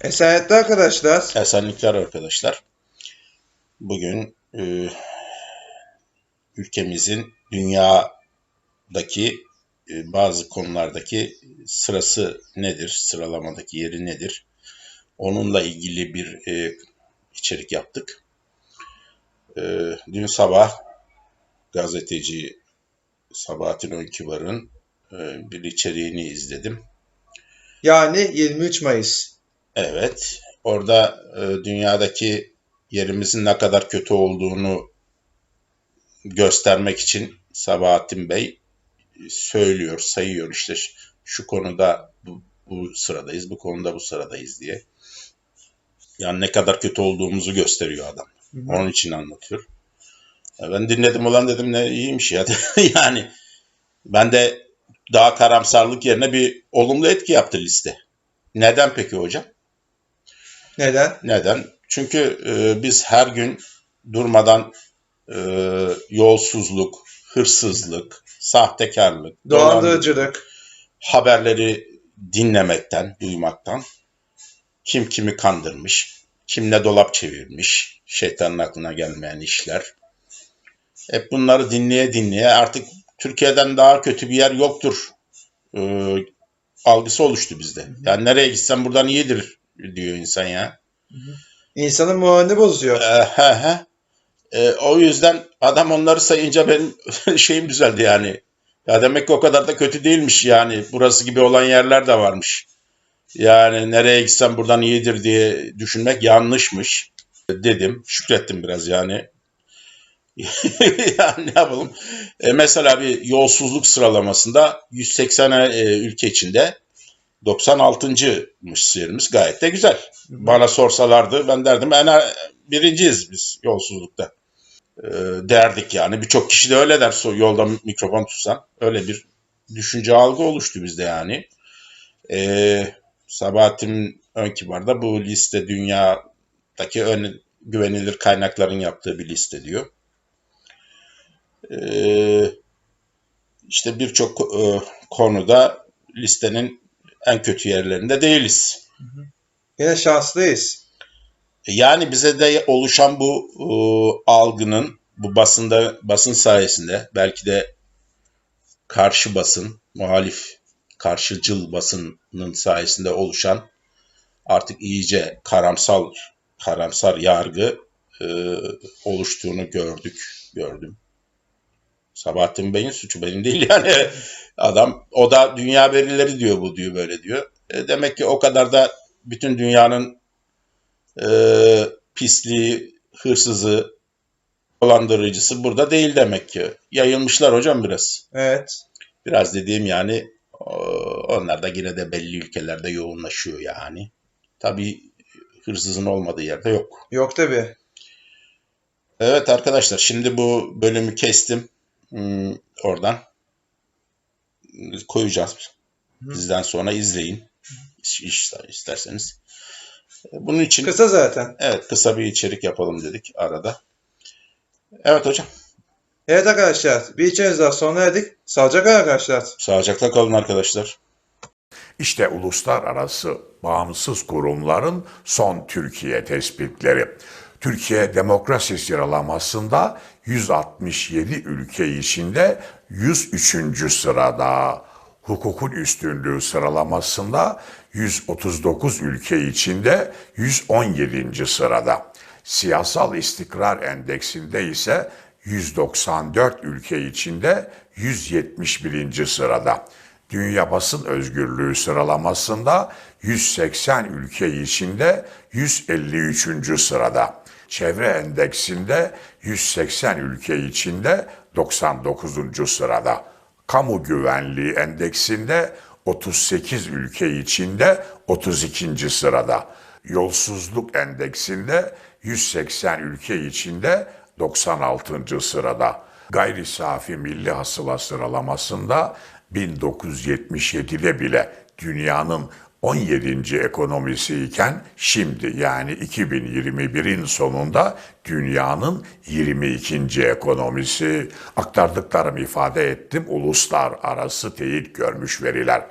Esenlikli arkadaşlar. Esenlikler arkadaşlar. Bugün e, ülkemizin dünyadaki e, bazı konulardaki sırası nedir, sıralamadaki yeri nedir? Onunla ilgili bir e, içerik yaptık. E, dün sabah gazeteci Sabahattin Önkibar'ın e, bir içeriğini izledim. Yani 23 Mayıs. Evet, orada e, dünyadaki yerimizin ne kadar kötü olduğunu göstermek için Sabahattin Bey söylüyor, sayıyor işte şu- konuda bu, bu sıradayız, bu konuda bu sıradayız diye. Yani ne kadar kötü olduğumuzu gösteriyor adam. Hı hı. Onun için anlatıyor. Ben dinledim ulan dedim ne iyiymiş ya. yani ben de daha karamsarlık yerine bir olumlu etki yaptı liste. Neden peki hocam? Neden? Neden? Çünkü e, biz her gün durmadan e, yolsuzluk, hırsızlık, sahtekarlık, dolandırıcılık, haberleri dinlemekten, duymaktan kim kimi kandırmış, kimle dolap çevirmiş, şeytanın aklına gelmeyen işler. Hep bunları dinleye dinleye artık Türkiye'den daha kötü bir yer yoktur e, algısı oluştu bizde. Yani nereye gitsem buradan iyidir diyor insan ya. İnsanın moralini bozuyor. E, he he. E, o yüzden adam onları sayınca benim şeyim düzeldi yani. Ya demek ki o kadar da kötü değilmiş yani. Burası gibi olan yerler de varmış. Yani nereye gitsem buradan iyidir diye düşünmek yanlışmış dedim. Şükrettim biraz yani. yani ne yapalım? E, mesela bir yolsuzluk sıralamasında 180 e, ülke içinde 96.mış yerimiz gayet de güzel. Bana sorsalardı ben derdim en birinciyiz biz yolsuzlukta. Ee, derdik yani. Birçok kişi de öyle der yolda mikrofon tutsan. Öyle bir düşünce algı oluştu bizde yani. Ee, Sabahattin Önkibar da bu liste dünyadaki ön, güvenilir kaynakların yaptığı bir liste diyor. Ee, işte birçok e, konuda listenin en kötü yerlerinde değiliz. Yine şanslıyız. Yani bize de oluşan bu e, algının bu basında basın sayesinde belki de karşı basın, muhalif, karşıcıl basının sayesinde oluşan artık iyice karamsal karamsar yargı e, oluştuğunu gördük, gördüm. Sabahattin Bey'in suçu benim değil yani. Adam o da dünya verileri diyor bu diyor böyle diyor. E, demek ki o kadar da bütün dünyanın e, pisliği, hırsızı, dolandırıcısı burada değil demek ki. Yayılmışlar hocam biraz. Evet. Biraz dediğim yani onlar da yine de belli ülkelerde yoğunlaşıyor yani. Tabii hırsızın olmadığı yerde yok. Yok tabi. Evet arkadaşlar şimdi bu bölümü kestim. Hmm, oradan koyacağız. Bizden sonra izleyin. İsterseniz. Bunun için Kısa zaten. Evet kısa bir içerik yapalım dedik arada. Evet hocam. Evet arkadaşlar. Bir içeriz daha sona erdik. Sağlıcakla arkadaşlar. Sağlıcakla kalın arkadaşlar. İşte uluslararası bağımsız kurumların son Türkiye tespitleri. Türkiye demokrasi sıralamasında 167 ülke içinde 103. sırada. Hukukun üstünlüğü sıralamasında 139 ülke içinde 117. sırada. Siyasal istikrar endeksinde ise 194 ülke içinde 171. sırada. Dünya Basın Özgürlüğü sıralamasında 180 ülke içinde 153. sırada. Çevre endeksinde 180 ülke içinde 99. sırada. Kamu güvenliği endeksinde 38 ülke içinde 32. sırada. Yolsuzluk endeksinde 180 ülke içinde 96. sırada. Gayri safi milli hasıla sıralamasında 1977'de bile dünyanın 17. ekonomisi iken şimdi yani 2021'in sonunda dünyanın 22. ekonomisi aktardıklarımı ifade ettim uluslararası teyit görmüş veriler.